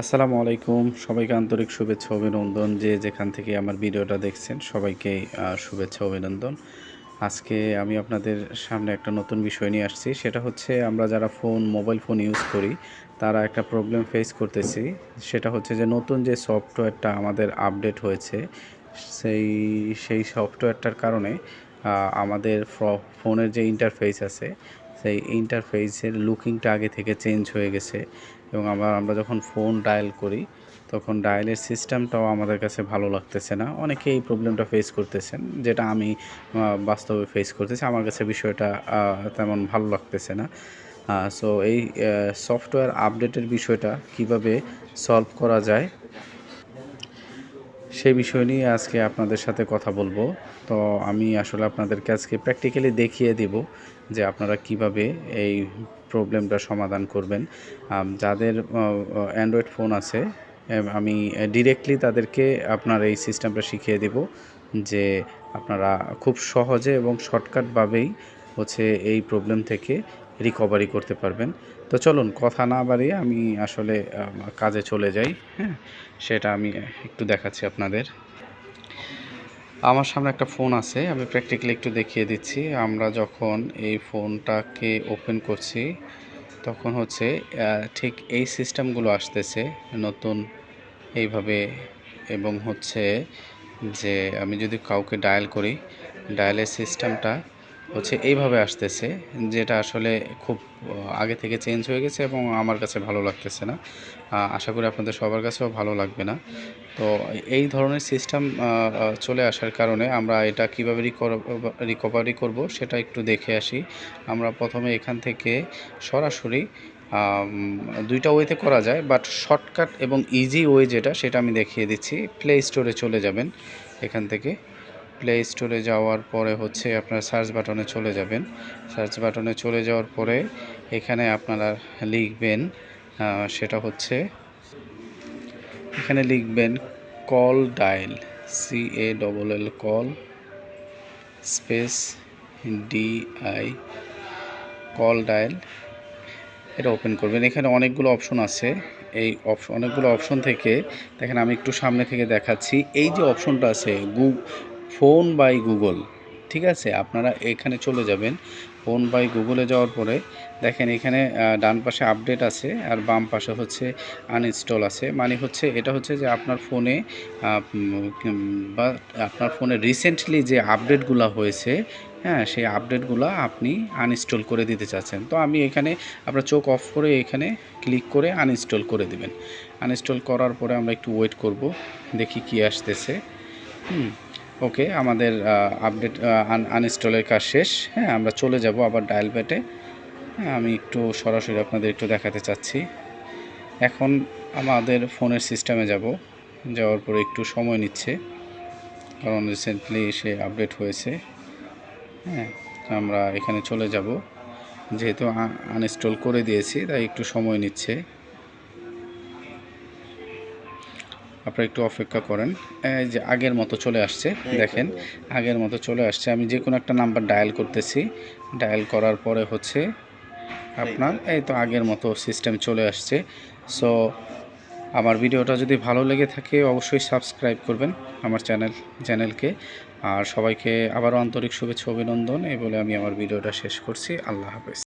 আসসালামু আলাইকুম। সবাইকে আন্তরিক শুভেচ্ছা, অভিনন্দন। যে যেখান থেকে আমার ভিডিওটা দেখছেন, সবাইকে শুভেচ্ছা, অভিনন্দন। আজকে আমি আপনাদের সামনে একটা নতুন বিষয় নিয়ে আসছি। সেটা হচ্ছে আমরা যারা ফোন, মোবাইল ফোন ইউজ করি, তারা একটা প্রবলেম ফেস করতেছি। সেটা হচ্ছে যে নতুন যে সফটওয়্যারটা আমাদের আপডেট হয়েছে, সেই সেই সফটওয়্যারটার কারণে আমাদের ফোনের যে ইন্টারফেস আছে, সেই ইন্টারফেসের লুকিংটা আগে থেকে চেঞ্জ হয়ে গেছে। এবং আমরা আমরা যখন ফোন ডায়াল করি, তখন ডায়ালের সিস্টেমটাও আমাদের কাছে ভালো লাগতেছে না। অনেকে এই প্রবলেমটা ফেস করতেছেন, যেটা আমি বাস্তবে ফেস করতেছি। আমার কাছে বিষয়টা তেমন ভালো লাগতেছে না। সো এই সফটওয়্যার আপডেটের বিষয়টা কীভাবে সলভ করা যায় সেই বিষয় নিয়ে আজকে আপনাদের সাথে কথা বলব। তো আমি আসলে আপনাদেরকে আজকে প্র্যাকটিক্যালি দেখিয়ে দিব যে আপনারা কীভাবে এই প্রবলেমটা সমাধান করবেন। যাদের অ্যান্ড্রয়েড ফোন আছে আমি ডিরেক্টলি তাদেরকে আপনার এই সিস্টেমটা শিখিয়ে দিব যে আপনারা খুব সহজে এবং শর্টকাটভাবেই হচ্ছে এই প্রবলেম থেকে রিকভারি করতে পারবেন। তো চলুন, কথা না বাড়িয়ে আমি আসলে কাজে চলে যাই হ্যাঁ? সেটা আমি একটু দেখাচ্ছি আপনাদের। আমার সামনে একটা ফোন আছে, আমি প্র্যাকটিক্যালি একটু দেখিয়ে দিচ্ছি। আমরা যখন এই ফোনটাকে ওপেন করছি, তখন হচ্ছে ঠিক এই সিস্টেমগুলো আসতেছে নতুন এইভাবে। এবং হচ্ছে যে, আমি যদি কাউকে ডায়াল করি ডায়ালের সিস্টেমটা হচ্ছে এইভাবে আসতেছে, যেটা আসলে খুব আগে থেকে চেঞ্জ হয়ে গেছে এবং আমার কাছে ভালো লাগতেছে না। আশা করি আপনাদের সবার কাছেও ভালো লাগবে না। তো এই ধরনের সিস্টেম চলে আসার কারণে আমরা এটা কীভাবে রিকভারি করব সেটা একটু দেখে আসি। আমরা প্রথমে এখান থেকে সরাসরি দুইটা ওয়েতে করা যায় বাট শর্টকাট এবং ইজি ওয়ে যেটা, সেটা আমি দেখিয়ে দিচ্ছি। প্লে স্টোরে চলে যাবেন এখান থেকে। প্লে স্টোরে যাওয়ার পরে হচ্ছে আপনার সার্চ বাটনে চলে যাবেন। সার্চ বাটনে চলে যাওয়ার পরে এখানে আপনারা লিখবেন সেটা হচ্ছে এখানে লিখবেন call dial C A double L call space D I call dial এটা ওপেন করবেন। এখানে অনেকগুলো অপশন আছে। এই অপশন অনেকগুলো অপশন থেকে, দেখেন আমি একটু সামনে থেকে দেখাচ্ছি। এই যে অপশনটা আছে ফোন বাই গুগল, ঠিক আছে? আপনারা এখানে চলে যাবেন, ফোন বাই গুগলে যাওয়ার পরে দেখেন এখানে ডান পাশে আপডেট আছে আর বাম পাশে হচ্ছে আনইনস্টল আছে। মানে হচ্ছে, এটা হচ্ছে যে আপনার ফোনে বা আপনার ফোনে রিসেন্টলি যে আপডেটগুলো হয়েছে হ্যাঁ সেই আপডেটগুলো আপনি আনইনস্টল করে দিতে চাচ্ছেন। তো আমি এখানে আপনার চোখ অফ করে এখানে ক্লিক করে আনইনস্টল করে দিবেন। আনইনস্টল করার পরে আমরা একটু ওয়েট করব, দেখি কি আসতেছে। হুম। ওকে, আমাদের আপডেট আনইনস্টলের কাজ শেষ। হ্যাঁ আমরা চলে যাব আবার ডায়াল প্যাটে আমি একটু সরাসরি আপনাদের একটু দেখাতে চাচ্ছি। এখন আমাদের ফোনের সিস্টেমে যাব। যাওয়ার পরে একটু সময় নিচ্ছে। কারণ রিসেন্টলি সে আপডেট হয়েছে। হ্যাঁ আমরা এখানে চলে যাব। যেহেতু আনইনস্টল করে দিয়েছি, তাই একটু সময় নিচ্ছে। আপনারা একটু অপেক্ষা করেন। এই যে আগের মতো চলে আসছে দেখেন আগের মতো চলে আসছে। আমি যে কোনো একটা নাম্বার ডায়াল করতেছি। ডায়াল করার পরে হচ্ছে আপনার এই তো। আগের মতো সিস্টেম চলে আসছে। সো আমার ভিডিওটা যদি ভালো লেগে থাকে অবশ্যই সাবস্ক্রাইব করবেন আমার চ্যানেল চ্যানেলকে আর সবাইকে আবারও আন্তরিক শুভেচ্ছা অভিনন্দন। এই বলে আমি আমার ভিডিওটা শেষ করছি। আল্লাহ হাফেজ।